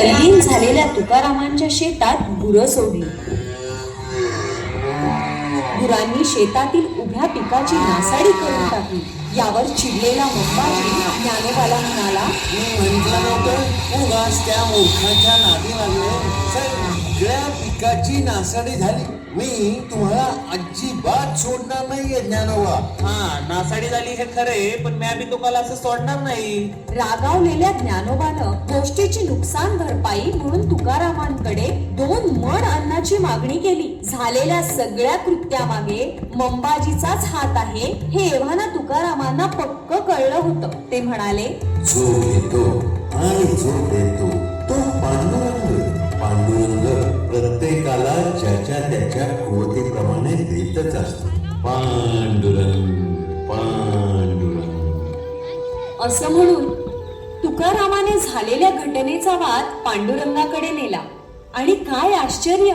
तल्लीन झालेल्या तुकारामांच्या शेतात गुरं सोडली. गुरांनी शेतातील उभ्या पिकाची नासाडी करून टाकली. यावर चिडलेला मंबाजी ज्ञानोबाला म्हणाला मी म्हटलं नव्हतं उगाच त्या मूर्खाच्या नादी लागले सगळ्या पिकाची नासाडी झाली. मी तू सोडणार नाहीये ज्ञानोबा. हा नासाडी झाली हे खरे पण मी बी तुकाला असं सोडणार नाही. रागावलेल्या ज्ञानोबानं गोष्टीची नुकसान भरपाई म्हणून तुकारामांकडे दोन मण अन्नाची मागणी केली. झालेल्या सगळ्या कृत्यामागे मंबाजीचाच हात आहे हे एव्हाना तुकारामांना पक्क कळलं होतं. ते म्हणाले जो घेतो आणि जो देतो तो पांडुरंग पांडुरंग प्रत्येकाला ज्याच्या त्याच्या कुवतीप्रमाणे देतच असतो. पांडुरंग पांडुरंग. असं म्हणून तुकारामाने झालेल्या घटनेचा वाद पांडुरंगाकडे नेला. आणि काय आश्चर्य!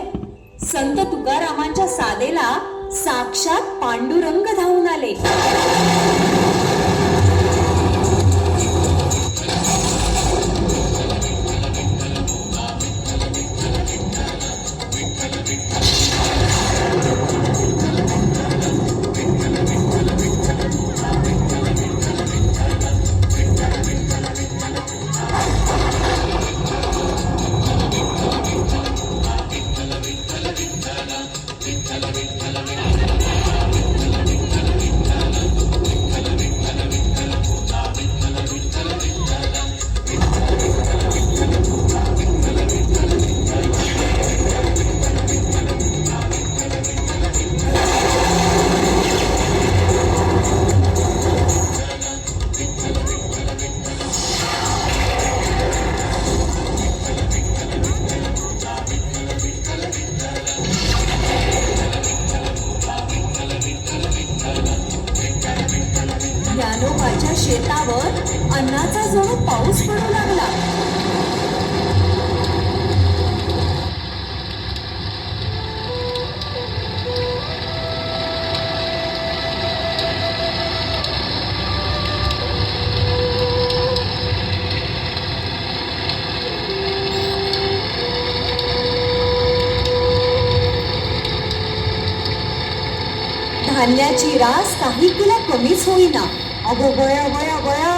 संत तुकारामांच्या साधेला साक्षात पांडुरंग धावून आले. शेतावर अन्नाचा जणू पाऊस पडू लागला. धान्याची रास काही तुला कमीच होईना. अगो बया बया बया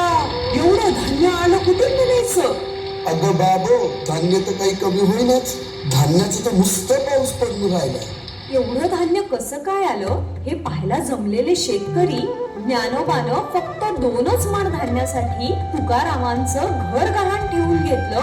एवढं धान्य आलं कुठून मिळायचं? अगं बाबो धान्य तर काही कमी होईनाच. धान्याचं तर नुसतं पाऊस पडून राहिलाय. एवढं धान्य कसं काय आलं? हे पाहायला जमलेले शेतकरी ज्ञानोबानं फक्त दोनच मण धान्यासाठी तुकारामांचं घर गहाण ठेवून घेतलं.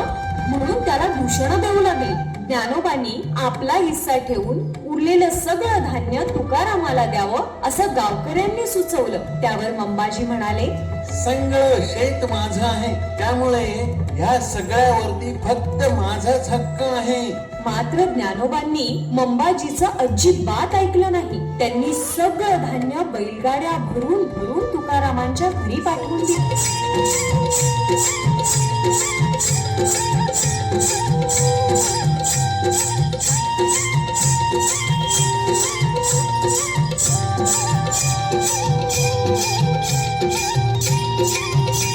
म्हणून त्याला दूषण देऊ लागली. ज्ञानोबांनी आपला हिस्सा ठेवून उरलेलं सगळं धान्य तुकारामाला द्यावं असं गावकऱ्यांनी सुचवलं. त्यावर मंबाजी म्हणाले सगळं शेत माझं आहे. त्यामुळे ह्या सगळ्यावरती फक्त माझाच हक्क आहे. मात्र ज्ञानोबांनी मंबाजीचं अजिबात ऐकलं नाही. त्यांनी सगळं धान्य बैलगाड्या भरून भरून तुकारामांच्या घरी पाठवून दिलं. अगं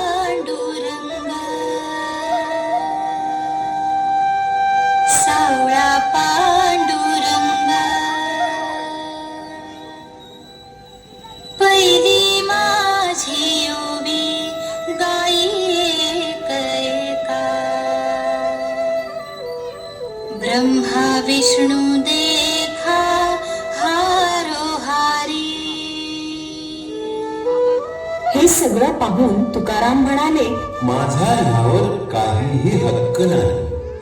ब्रह्मा विष्णू देखा हारो हारी। हे सगळं पाहून तुकाराम म्हणाले माझा ह्यावर काहीही हक्क नाही.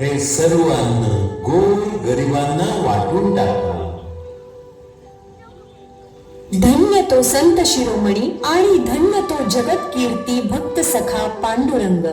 हे सर्व अन्न गोर गरिबांना वाटून टाका. धन्य तो संत शिरोमणी आणि धन्य तो जगत कीर्ती भक्त सखा पांडुरंग.